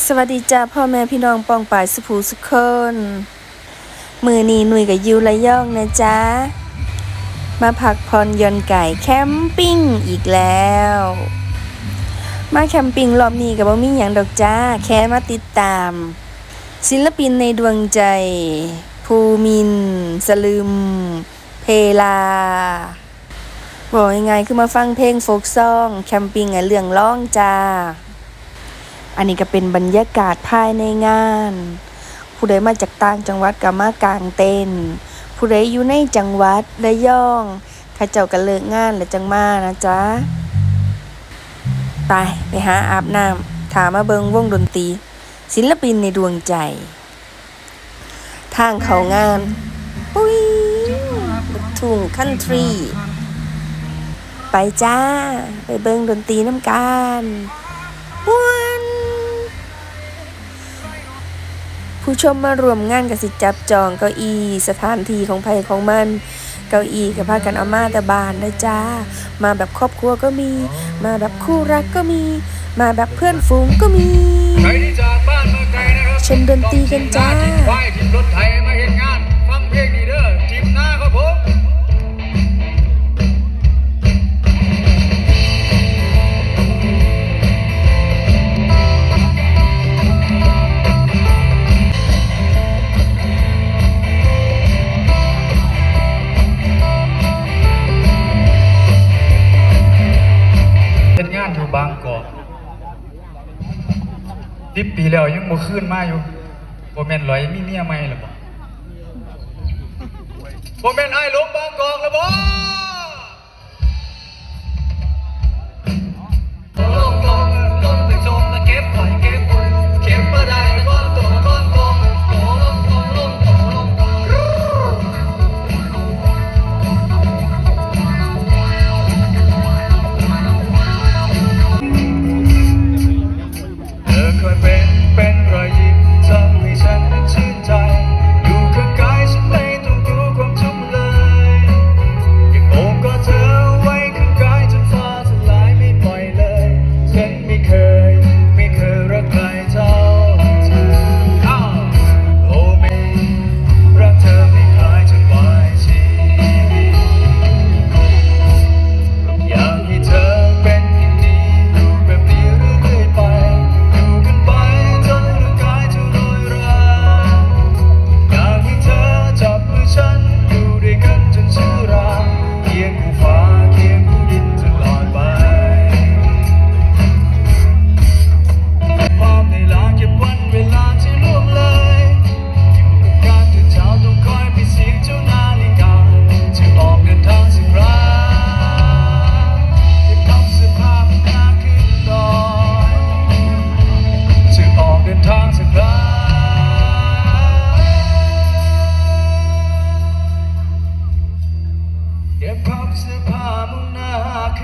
สวัสดีจ้าพ่อแม่พี่น้องปองปายสุภูสุคนมือนีหนุ่ยกับยูระย่องนะจ๊ะ มาพักผ่อนยนไก่แคมปิ้งอีกแล้ว มาแคมปิ้งรอบนี้กับบ่มีหยังดอกจ้า แค่มาติดตาม ศิลปินในดวงใจ ภูมิน สลึมเพลา บอกยังไงคือมาฟังเพลงโฟกซอง แคมปิ้งอะเรื่องร้องจ้า อันนี้ก็เป็นบรรยากาศภายในงาน ผู้ใดมาจากต่างจังหวัดก็มากางเต็นท์ผู้ใดอยู่ในจังหวัดระยองข้าเจ้าก็เลิกงานแล้วจังมานะจ๊ะไปไปหาอาบน้ำถามมาเบิงวงดนตรี ศิลปินในดวงใจ ทางเขางานปุ้ยทุ่งคันทรี ไปจ้า ไปเบิงดนตรีน้ำกัน ผู้ชมมารวมงานกับสิจับจองเก้าอี้สถานที่ของไผของมัน เก้าอี้กับพากันเอามาแต่บานนะจ้า มาแบบครอบครัวก็มี มาแบบคู่รักก็มี มาแบบเพื่อนฝูงก็มี ใครที่จากบ้านมาไกลนะครับชมดนตรีกันจ้าไหว้ทิมรถไถมาเห็น กอสิบปีแล้วยังบ่ขึ้นมาอยู่บ่แม่นลอยมีเมียใหม่หรือบ่บ่แม่นไอ้ลงบางกอกแล้วบ่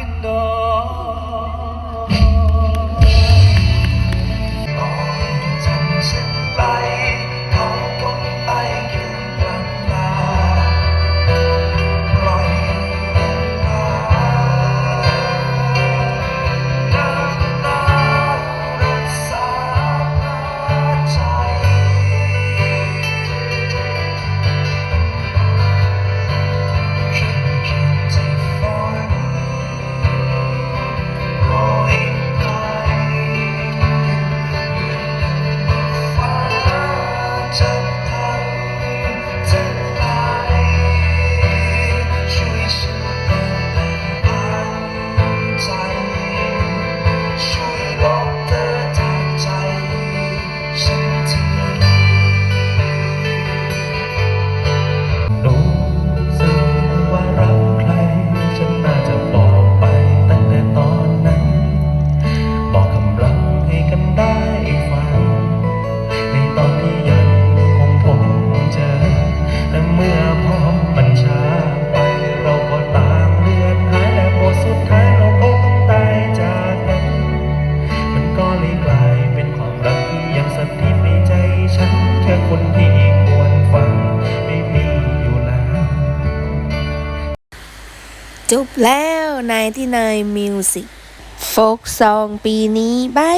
า จบแล้วนายที่นายมิวสิกโฟกซองปีนี้บาย